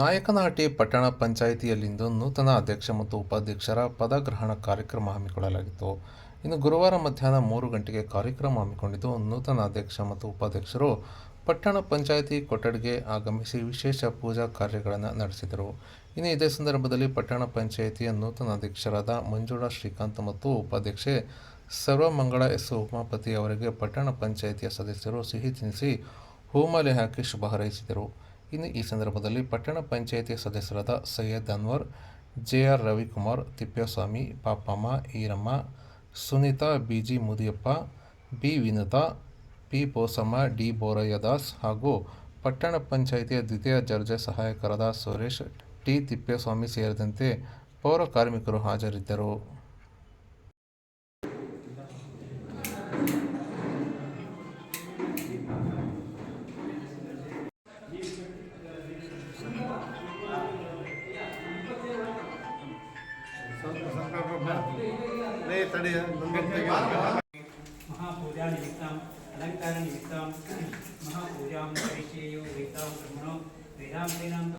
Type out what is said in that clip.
ನಾಯಕನಹಟ್ಟಿ ಪಟ್ಟಣ ಪಂಚಾಯಿತಿಯಲ್ಲಿಂದು ನೂತನ ಅಧ್ಯಕ್ಷ ಮತ್ತು ಉಪಾಧ್ಯಕ್ಷರ ಪದಗ್ರಹಣ ಕಾರ್ಯಕ್ರಮ ಹಮ್ಮಿಕೊಳ್ಳಲಾಗಿತ್ತು. ಇನ್ನು ಗುರುವಾರ ಮಧ್ಯಾಹ್ನ ಮೂರು ಗಂಟೆಗೆ ಕಾರ್ಯಕ್ರಮ ಹಮ್ಮಿಕೊಂಡಿದ್ದು, ನೂತನ ಅಧ್ಯಕ್ಷ ಮತ್ತು ಉಪಾಧ್ಯಕ್ಷರು ಪಟ್ಟಣ ಪಂಚಾಯಿತಿ ಕೊಠಡಿಗೆ ಆಗಮಿಸಿ ವಿಶೇಷ ಪೂಜಾ ಕಾರ್ಯಗಳನ್ನು ನಡೆಸಿದರು. ಇನ್ನು ಇದೇ ಸಂದರ್ಭದಲ್ಲಿ ಪಟ್ಟಣ ಪಂಚಾಯಿತಿಯ ನೂತನ ಅಧ್ಯಕ್ಷರಾದ ಮಂಜುಳಾ ಶ್ರೀಕಾಂತ್ ಮತ್ತು ಉಪಾಧ್ಯಕ್ಷೆ ಸರ್ವಮಂಗಳ ಎಸ್ ಉಮಾಪತಿ ಅವರಿಗೆ ಪಟ್ಟಣ ಪಂಚಾಯಿತಿಯ ಸದಸ್ಯರು ಸಿಹಿ ತಿನ್ನಿಸಿ ಹೂಮಾಲೆ ಹಾಕಿ ಶುಭ ಹಾರೈಸಿದರು. ಇನ್ನು ಈ ಸಂದರ್ಭದಲ್ಲಿ ಪಟ್ಟಣ ಪಂಚಾಯಿತಿ ಸದಸ್ಯರಾದ Syed Anwar J R Ravikumar, Thippeswamy, Papamma, Eeramma, Sunitha B G Mudiyappa, B Vinutha, P Bosamma D Borayyadas ಹಾಗೂ ಪಟ್ಟಣ ಪಂಚಾಯಿತಿಯ ದ್ವಿತೀಯ ದರ್ಜೆ ಸಹಾಯಕರಾದ ಸುರೇಶ್, ಟಿ ತಿಪ್ಪೇಸ್ವಾಮಿ ಸೇರಿದಂತೆ ಪೌರ ಕಾರ್ಮಿಕರು ಹಾಜರಿದ್ದರು. महापूजा निमित्तम् अलङ्कार निमित्तं महापूजां करिष्ये यो वेदां ब्रह्मणो वेदान्तेनां